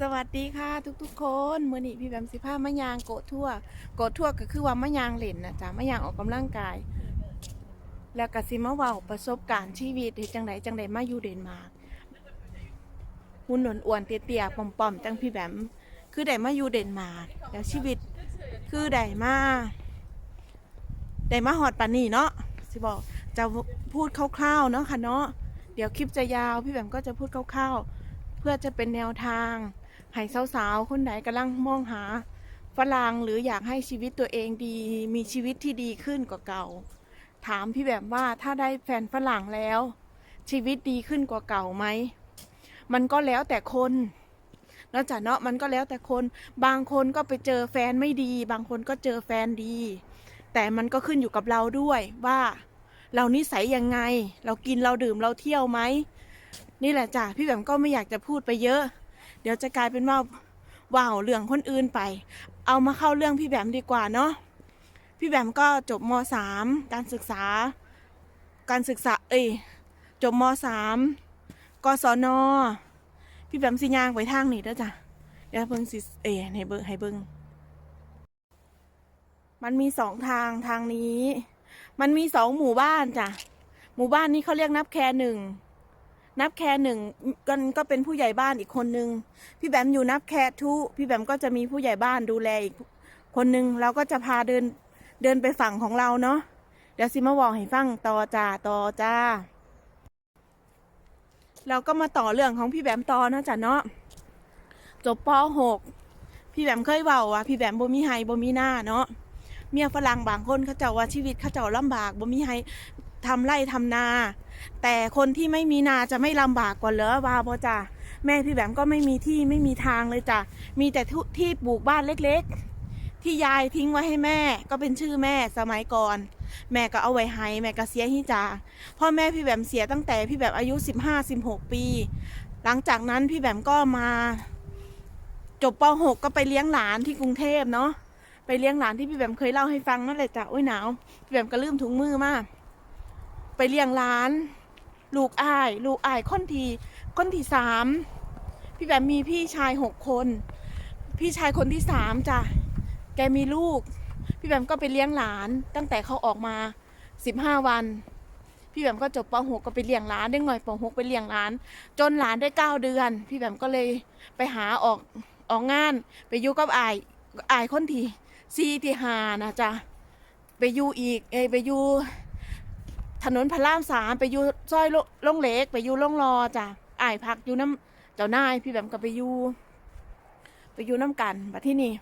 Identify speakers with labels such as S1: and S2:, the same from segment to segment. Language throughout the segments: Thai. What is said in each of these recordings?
S1: สวัสดีค่ะทุกๆ คนมือนี้พี่แบมสิพามะยางโกะทั่วโกะทั่วก็คือว่ามะยางเล่นนะจ๊ะมะยางออกกำลังกาย แล้วก็สิมาเว้าประสบการณ์ชีวิตเฮ็ดจังไดจังไดมาอยู่เดนมาร์กหุ่นหนอ้วนเตี้ยๆป่อมๆจังพี่แบมคือได้มาอยู่เดนมาร์กแล้วชีวิตคือได้มาได้มาฮอดปานนี้เนาะสิบอกจะพูดคร่าวๆเนาะค่ะเนาะเดี๋ยวคลิปจะยาวพี่แบมก็จะพูดคร่าวๆ เพื่อจะเป็นแนวทาง ให้สาวๆ คนไหนกำลังมองหาฝรั่งหรืออยากให้ชีวิตตัวเองดี มีชีวิตที่ดีขึ้นกว่าเก่า ถามพี่แบบว่าถ้าได้แฟนฝรั่งแล้ว ชีวิตดีขึ้นกว่าเก่าไหม มันก็แล้วแต่คนนอกจากเนาะมันก็แล้วแต่คน บางคนก็ไปเจอแฟนไม่ดี บางคนก็เจอแฟนดี แต่มันก็ขึ้นอยู่กับเราด้วยว่า เรานิสัยยังไง เรากินเราดื่มเราเที่ยวไหมนี่แหละจ้ะพี่แบมก็ไม่อยากจะพูดไปเยอะ เดี๋ยวจะกลายเป็นว่าว้าวเรื่องคนอื่นไป เอามาเข้าเรื่องพี่แบมดีกว่าเนาะพี่แบมก็จบมสามการศึกษา การศึกษาเอ้ยจบมสามกศนพี่แบมสิย่างไปทางนี้เด้อจ้ะเดี๋ยวเบิ่งสิเอ้ยให้เบิ่งให้เบิ่งมันมีสองทางทางนี้ มันมีสองหมู่บ้านจ้ะหมู่บ้านนี้เขาเรียกนับแคหนึ่ง นับแคร์หนึ่งกันก็เป็นผู้ใหญ่บ้านอีกคนนึง พี่แบมอยู่นับแคร์ทุพี่แบมก็จะมีผู้ใหญ่บ้านดูแลอีกคนนึงเราก็จะพาเดินเดินไปฝั่งของเราเนาะเดี๋ยวซิมาบอกให้ฟังต่อจ้าต่อจ้า เราก็มาต่อเรื่องของพี่แบมต่อเนาะจ้ะเนาะจบป .6 พี่แบมเคยเบาว่าพี่แบมบ่มีไฮบ่มีหน้าเนาะเมียฝรั่งบางคนเขาเจ้าว่าชีวิตเขาเจ้าลำบากบ่มีไฮ ทำไร่ทำนา แต่คนที่ไม่มีนาจะไม่ลำบากกว่าเหรอว่าพอจ้ะแม่พี่แบมก็ไม่มีที่ไม่มีทางเลยจ้ะมีแต่ทุที่ปลูกบ้านเล็กๆ ที่ยายทิ้งไว้ให้แม่ ก็เป็นชื่อแม่สมัยก่อน แม่ก็เอาไว้ให้แม่ก็เสียให้จ้าพ่อแม่พี่แบมเสียตั้งแต่พี่แบมอายุ 15-16 ปี หลังจากนั้นพี่แบมก็มา จบป .6 ก็ไปเลี้ยงหลานที่กรุงเทพเนาะไปเลี้ยงหลานที่พี่แบมเคยเล่าให้ฟังนั่นแหละจ้ะโอ้ยหนาวพี่แบมก็ลืมถุงมือมาก ไปเลี้ยงหลาน ลูกอ้าย ลูกอ้ายคนที่คนที่สามพี่แบมมีพี่ชายหกคน พี่ชายคนที่สามจ้ะแกมีลูก พี่แบมก็ไปเลี้ยงหลาน ตั้งแต่เขาออกมาสิบห้าวัน พี่แบมก็จบป .6 ก็ไปเลี้ยงหลานได้หน่อยป .6 ไปเลี้ยงหลาน จนหลานได้เก้าเดือน พี่แบมก็เลยไปหาออกออกงาน ไปอยู่กับอายอายคนที่ซีที่หานะจ๊ะไปอยู่อีกเอไปอยู่ ถนนพระรามสามไปอยู่ซอยล่องเล็กไปอยู่ล่องรอจ้ะอ้ายพักอยู่น้ำเจ้านาย พี่แบมก็ไปอยู่ไปอยู่น้ำกันบัดที่นี่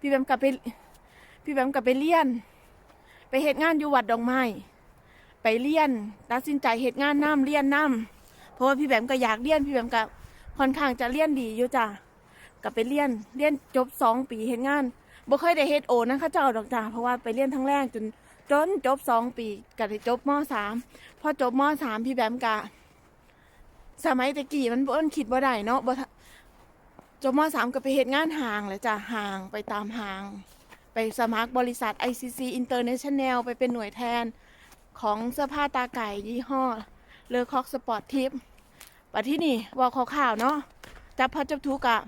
S1: พี่แบมก็ไป พี่แบมก็ไปเลี้ยน ไปเหตุงานอยู่วัดดอกไม้ไปเลี้ยนตัดสินใจเหตุงานน้ำเลี้ยนน้ำเพราะว่าพี่แบมก็อยากเลี้ยน พี่แบมก็ค่อนข้างจะเลี้ยนดีอยู่จ้ะก็ไปเลี้ยนเลี้ยนจบสองปีเหตุงานบ่เคยได้เฮ็ดโอนะข้าเจ้าดอกจ้าเพราะว่าไปเลี้ยนทั้งแรกจน จนจบสองปีก็ได้จบมสามพอจบมสามพี่แบมกะสมัยตะกี้มันบ่นคิดบ่ได้เนาะบ่จบมสามก็ไปเฮ็ดงานห่างเลยจ้ะห่างไปตามห่าง ไปสมัครบริษัท ICC International ไปเป็นหน่วยแทนของเสื้อผ้าตาไก่ยี่ห้อเลอคอกสปอร์ตทิปปัที่นี่วอลข่าวเนาะจับพัดจับทุกะ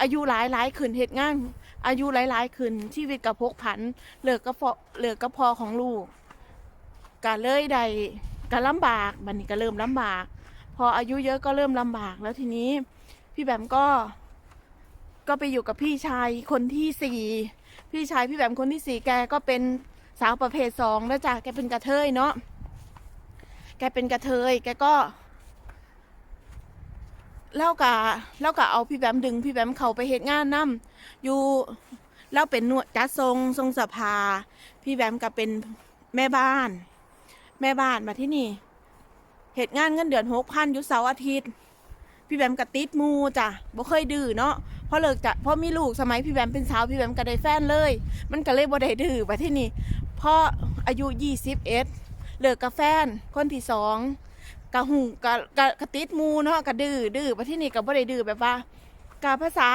S1: อายุหลายหลายขึ้นเหตุงาน อายุหลายๆขึ้นชีวิตกับพกผันเลิกกระเพาะเลิกกระเพอของลูกก็เลยได้ก็ลำบากบัดนี้ก็เริ่มลำบาก พออายุเยอะก็เริ่มลำบากแล้วทีนี้ พี่แบมก็ ก็ไปอยู่กับพี่ชายคนที่สี่พี่ชายพี่แบมคนที่สี่แกก็เป็นสาวประเภทสองแล้วจ้ะแกเป็นกระเทยเนาะแกเป็นกระเทยแกก็ แล้วกะแล้วกะเอาพี่แบมดึงพี่แบมเขาไปเหตุงานนํอยู่แล้วเป็นหนวดจัดทรงทรงสภา พี่แบมก็เป็นแม่บ้าน แม่บ้านมาที่นี่เหตุงานเงินเดือนหกพันยุเสาร์อาทิตย์ พี่แบมก็ติดมูจ้ะบ่เคยดื้อเนาะพอเลิกจะพอมีลูกสมัยพี่แบมเป็นสาวพี่แบมก็ได้แฟนเลย มันก็เลยบ่ได้ดื้อมาที่นี่พออายุยี่สิบเอ็ดเลิกกับแฟนคนที่สอง กะหูกะกะกะติดมูเนาะกะดื้อดื้อมาที่นี่ก็บ่ได้ดื้อแบบว่ากะภาษา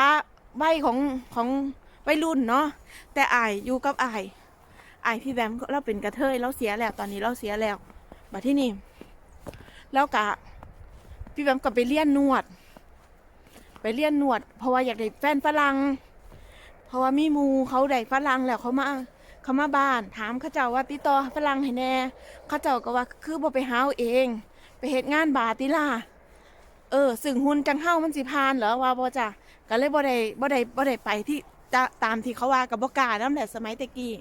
S1: ใบของของวัยรุ่นเนาะแต่อายอยู่กับอายอายพี่แบมเราเป็นกระเทยเราเสียแล้วตอนนี้เราเสียแล้วมาที่นี่แล้วกะพี่แบมก็ไปเรียนนวด ไปเรียนนวด เพราะว่าอยากได้แฟนฝรั่งเพราะว่ามีมูเขาได้ฝรั่งแล้วเขามาเขามาบ้าน ถามเขาเจ้าว่าติดต่อฝรั่งให้แน่เขาเจ้าก็ว่าคือบ่ไปหาเอาเอง ไปเฮ็ดงานบาติล่าเออซึ่งหุ่นจังเฮามันสิพานเหรอว่าบ่จ้ะก็เลยบ่ได้บ่ได้บ่ได้ไปที่ตามที่เขาว่ากับบ่กล้านำแหละสมัยตะกี้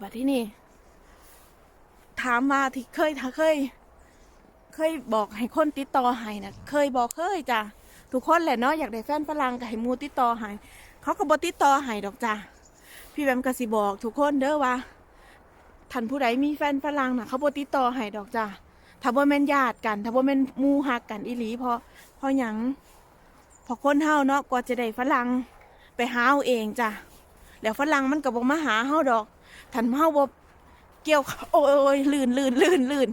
S1: บัดที่นี่ ถามว่าที่เคยถ้าเคย เคยบอกให้คนติดต่อให้นะเคยบอกเคยจ้ะทุกคนแหละเนาะอยากได้แฟนฝรั่งก็ให้หมูติดต่อให้เขาก็บ่ติดต่อให้ดอกจ้ะพี่แบมก็สิบอก ทุกคนเด้อว่าท่านผู้ใดมีแฟนฝรั่งน่ะเขาบ่ติดต่อให้ดอกจ้ะ ถ้าบ่แม่นญาติกันถ้าบ่แม่นหมู่ฮักกันอีหลีเพราะเพราะหยังเพอคนเฮาเนาะกว่าจะได้ฝรั่งไปหาเอาเองจ้ะแล้วฝรั่งมันก็บ่มาหาเฮาดอกท่านเฮาบ่เกี่ยวโอ้ยลื่นลื่นลื่นลื่น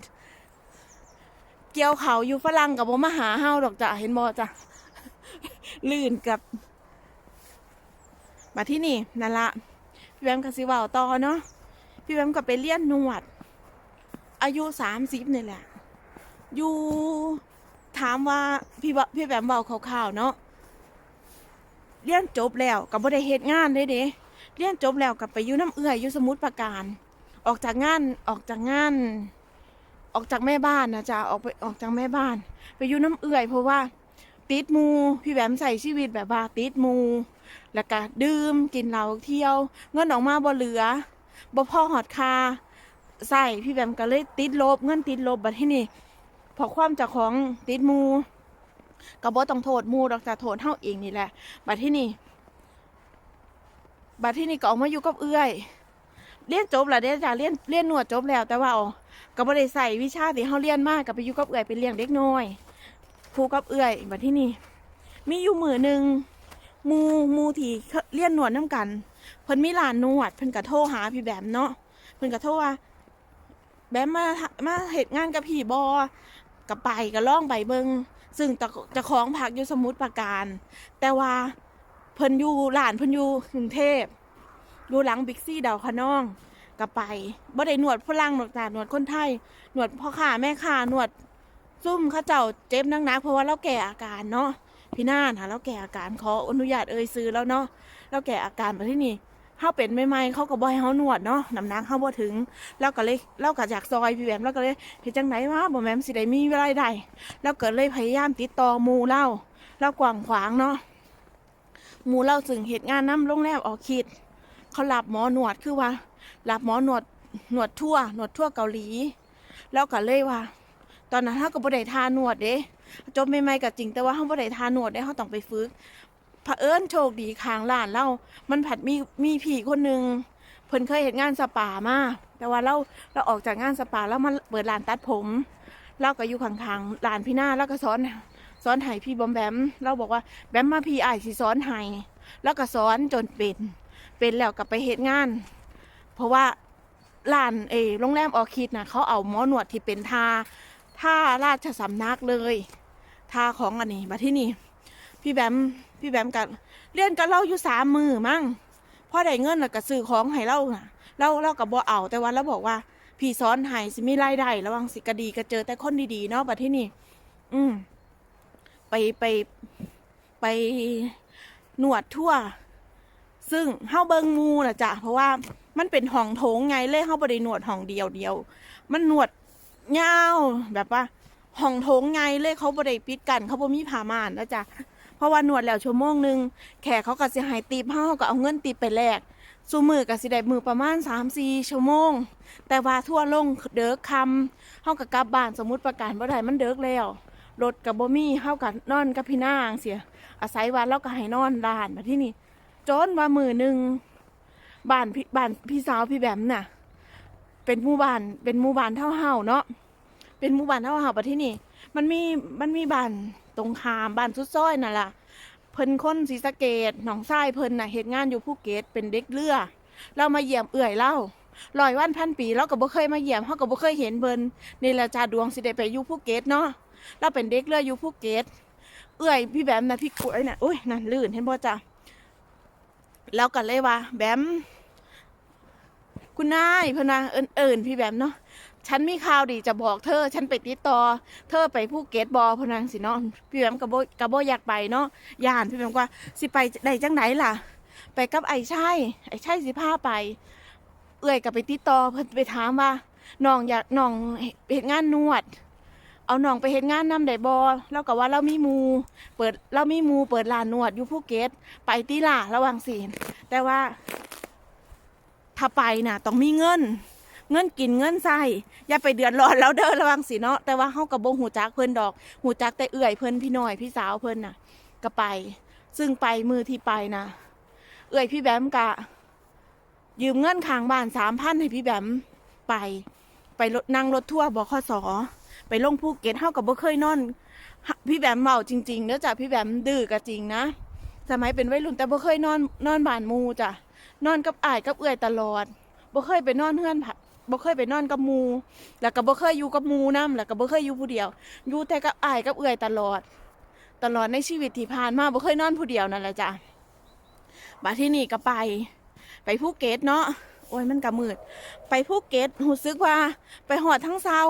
S1: เกี่ยวเขาอยู่ฝรั่งกับบ่มาหาเฮาดอกจ้ะเห็นบ่จ้ะลื่นกับมาที่นี่นั่นละพี่แบมกับสิว่าต่อเนาะพี่แบมก็ไปเรียนนวด อายุสามสิบนี่แหละ อยู่ถามว่าพี่บพี่แบมเบาข่าวๆเนาะเรียนจบแล้วกับบ่ได้เฮ็ดงานเลยเด้เรียนจบแล้วกับไปอยู่น้ำเอื้อยอยู่สมุทรปราการ ออกจากงานออกจากงาน ออกจากแม่บ้านนะจ๊ะออกไปออกจากแม่บ้าน ไปอยู่น้ำเอื่อย เพราะว่าติดมูพี่แบมใส่ชีวิตแบบว่าติดมูแล้วก็ดื่มกินเหล้าเที่ยว เงินออกมาบ่เหลือบ่พอหอดคาใส่พี่แบมก็เลยติดลบเงินติดลบบัดที่นี่ พอความเจากของติดมูก็บ่ต้องโทษมูดอกจ้ะโทษเฮาเองนี่แหละบัดที่นี่บัดที่นี่ก็ออกมาอยู่กับเอื้อยเรียนจบแล้วเด้จ้ะเรียนเรียนหนวดจบแล้วแต่ว่าอ๋อก็บ่ได้ใส่วิชาที่เฮาเรียนมากกับไปอยู่กับเอื้อยไปเลี้ยงเด็กน้อยครูกับเอื้อยบัดที่นี่มีอยู่มือหนึ่งมูมูที่เขาเรียนหนวดน้ำกันเพิ่นมีร้านนวดเพิ่นก็โทรหาพี่แบมเนาะเพิ่นก็โทรว่าแบมมามาเฮ็ดงานกับพี่บ่ ก็ไปก็ล่องไปเบิงซึ่งจะจะของพักอยู่สมุทรปราการ แต่ว่าเพิ่นอยู่ร้านเพิ่นอยู่กรุงเทพอยู่หลังบิ๊กซี่ดาวคะนองก็ไปบ่ได้หนวดฝรั่งหนวดจ้าหนวดคนไทย หนวดพ่อค้าแม่ค้าหนวดซุ่มข้าเจ้าเจ็บนักนักๆเพราะว่าเราแก่อาการเนาะพี่นาน่ะเราแก่อาการขออนุญาตเอ่ยซื้อแล้วเนาะเราแก่อาการมาที่นี่ เฮาเป็นใหม่ๆเขาก็บ่ให้เฮาหนวดเนาะน้ำหนักเฮาบ่ถึงเราก็เลยเราก็อยากซอยพี่แหวมเราก็เลยเฮ็ดจังไดวะบ่แม่นสิได้มีรายได้เราก็เลยพยายามติดต่อมู่เราเรากว้างขวางเนาะมู่เราซึ่งเฮ็ดงานนํโรงแรมออกคิดเขารับหมอหนวดคือว่ารับหมอหนวดหนวดทั่วหนวดทั่วเกาหลี แล้วก็เลยว่า ตอนนั้นเขาก็บ่ได้ทาหนวดเด้จบใหม่ๆก็จริงแต่ว่าเขาบ่ได้ทาหนวดเด้เขาต้องไปฝึก เผอิญโชคดีข้างร้านเรามันผัดมีมีพี่คนหนึ่งเพิ่นเคยเห็นงานสปามาแต่ว่าเราเราออกจากงานสปาแล้วมาเปิดร้านตัดผมเราก็อยู่ข้างๆร้านพี่หน้าแล้วก็สอนสอนให้พี่บอมแบมเราบอกว่าแบมมาพี่อ้ายสิสอนให้แล้วก็สอนจนเป็น เป็นแล้วกลับไปเฮ็ดงาน เพราะว่าร้านเออโรงแรมออคิดนะเขาเอาหมอหนวดที่เป็นทาท่าราชสำนักเลยทาของอันนี้มาที่นี่ พี่แบมพี่แบมกับเรียนกับเราอยู่สามมือมั่งพอได้เงินแล้วก็ซื้อของให้เราน่ะเราเรากับบ่เอาแต่ว่าเราบอกว่าพี่สอนให้สิมีรายได้ระวังสิกระดีก็เจอแต่คนดีๆเนาะบัดที่นี่อืมไปไปไปหนวดทั่ว ซึ่งเฮาเบิงมูน่ะจ้ะเพราะว่ามันเป็นห้องโถงไงเลยเฮาบ่ได้หนวดห้องเดียวเดียว มันหนวดยาวแบบว่าห้องโถงไงเลยเขาบ่ได้ปิดกัน เขาบ่มีผ้าม่านนะจ๊ะ เพราะว่านวดแล้วชั่วโมงหนึงแขกเขาก็สิให้ติปเฮาก็เอาเงินติปไปแลกซูมือก็สิได้มือประมาณ3-4ชั่วโมง แต่ว่าทั่วลงเด้อคำเฮาก็กลับบ้านสมมุติประกาศบ่ได้มันเด้อแล้วรถก็บ่มีเฮาก็นอนกับพี่นางเสีย อาศัยวันเราก็ให้นอนร้านมาที่นี่จนว่ามือหนึ่งบ้านพี่บ้านพี่สาวพี่แบมน่ะ เป็นหมู่บ้านเป็นหมู่บ้านเท่าเฮาเนาะเป็นหมู่บ้านเท่าเฮาปะที่นี่ มันมีมันมีบ้าน ตรงข้ามบ้านสุดซอยนั่นล่ะเพิ่นคนศรีสะเกดหนองทรายเพิ่นน่ะเหตุงานอยู่ภูเก็ตเป็นเด็กเรือ เรามาเยี่ยมเอื่อยเล่าลอยวันพันปีเราก็บ่เคยมาเยี่ยมเฮาก็บ่เคยเห็นเพิ่นนี่ละจ้าดวงสิได้ไปอยู่ภูเก็ตเนาะเราเป็นเด็กเรืออยู่ภูเก็ตเอื่อยพี่แบมน่ะพี่กล้วยน่ะอุ้ยนั่นลื่นเห็นบ่จ้าแล้วก็เลยว่าแบมคุณนายเพนว่าเอิญเอิญพี่แบมเนาะ ฉันมีข่าวดีจะบอกเธอ ฉันไปติดต่อ เธอไปภูเก็ตบอพนังสิเนาะพี่แบมกับโบกับโบอยากไปเนาะย่านพี่แบมว่า สิไปได้จังไหนล่ะ ไปกับไอ้ใช่ไอ้ใช่สิพาไป เอื่อยกับไปติดต่อเพิ่นไปถามว่าน้องอยากน้องเฮ็ดงานนวด เอาน้องไปเฮ็ดงานนำได้บ่แล้วก็ว่าเรามีมู เปิดเรามีมูเปิดร้านนวดอยู่ภูเก็ตไปตีล่ะระวังสิแต่ว่า ถ้าไปน่ะ ต้องมีเงิน เงินกินเงินใส่อย่าไปเดือดร้อนแล้วเด้อระวังสิเนาะแต่ว่าเฮากับบ่หูจักเพิ่นดอกหูจักแต่เอื่อยเพิ่นพี่น้อยพี่สาวเพิ่นน่ะก็ไป ซึ่งไปมือที่ไปนะเอื่อยพี่แบมกะ ยืมเงินค้างบ้านสามพันให้พี่แบมไป ไปรถนั่งรถทั่วร์บขสไปลงภูเก็ตเฮากับบ่เคยนอนพี่แบมเมาจริงๆเด้องจ้ะพี่แบมดื้อก็จริงนะสมัยเป็นวัยรุ่นแต่บ่เคยนอนนอนบ้านมูจ้ะนอนกับอ้ายกับเอื่อยตลอดบ่เคยไปนอนเฮือนผ บ่เคยไปนอนกับหมูแล้วก็บ่เคยอยู่กับหมูนํแล้วก็บ่เคยอยู่ผู้เดียว อยู่แต่กับอ้ายกับเอื่อยตลอด ตลอดในชีวิตที่ผ่านมาบ่เคยนอนผู้เดียวนั่นแหละจ้ะบัดที่นี่ก็ไป ไปภูเก็ตเนาะโอ้ยมันก็มืด ไปภูเก็ตรู้สึกว่า ไปหอดทั้งเศร้า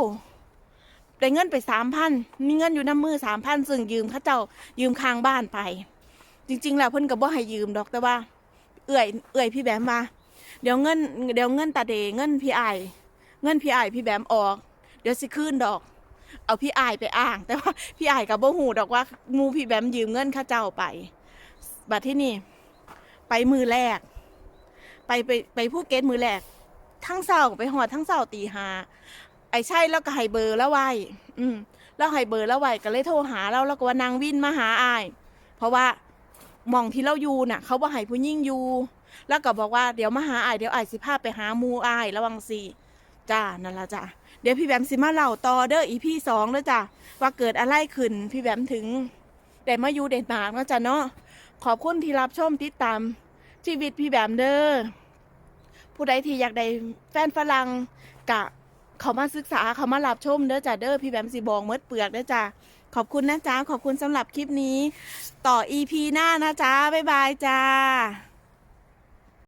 S1: ได้เงินไปสามพันมีเงินอยู่น้ำมือสามพันซึ่งยืมเข้าเจ้ายืมค้างบ้านไป จริง ๆ แล้วเพิ่นก็บ่ให้ยืมดอกแต่ว่า เอื่อย เอื่อยพี่แบมมา เดี๋ยวเงินเดี๋ยวเงินตาเดเงินพี่ไอเงินพี่ไอพี่แบมออก เดี๋ยวสิคืนดอก เอาพี่ไอไปอ้าง แต่ว่าพี่ไอกับบ่หูดอกว่ามูพี่แบมยืมเงินข้าเจ้าไป บัดที่นี่ ไปมือแรก ไปไปไปภูเกตมือแรก ทั้งเศร้าไปหอดทั้งเศร้าตีหาไอ้ใช่แล้วก็ให้เบอร์แล้วไว้อืมแล้วให้เบอร์แล้วไว้ก็เลยโทรหาเราแล้วก็ว่านางวินมาหาไอเพราะว่ามองที่เราอยู่น่ะ เขาบ่ให้ผู้ยิ่งอยู่ แล้วก็บอกว่าเดี๋ยวมาหาอายเดี๋ยวอายสิพาไปหามูอายระวังสิจ้านั่นละจ้ะเดี๋ยวพี่แบมสิมาเล่าต่อเด้ออีพี่สองเด้อจ้ะว่าเกิดอะไรขึ้นพี่แบมถึงแต่มาอยู่เดนมาร์กเนาะจ้ะเนาะขอบคุณที่รับชมติดตามชีวิตพี่แบมเด้อผู้ใดที่อยากได้แฟนฝรั่งกะเขามาศึกษาเขามารับชมเด้อจ้าเด้อพี่แบมสีบองเมดเปลือกเด้อจ้าขอบคุณนะจ้าขอบคุณสำหรับคลิปนี้ ต่อ EP หน้านะจ้าบ๊ายบายจ้า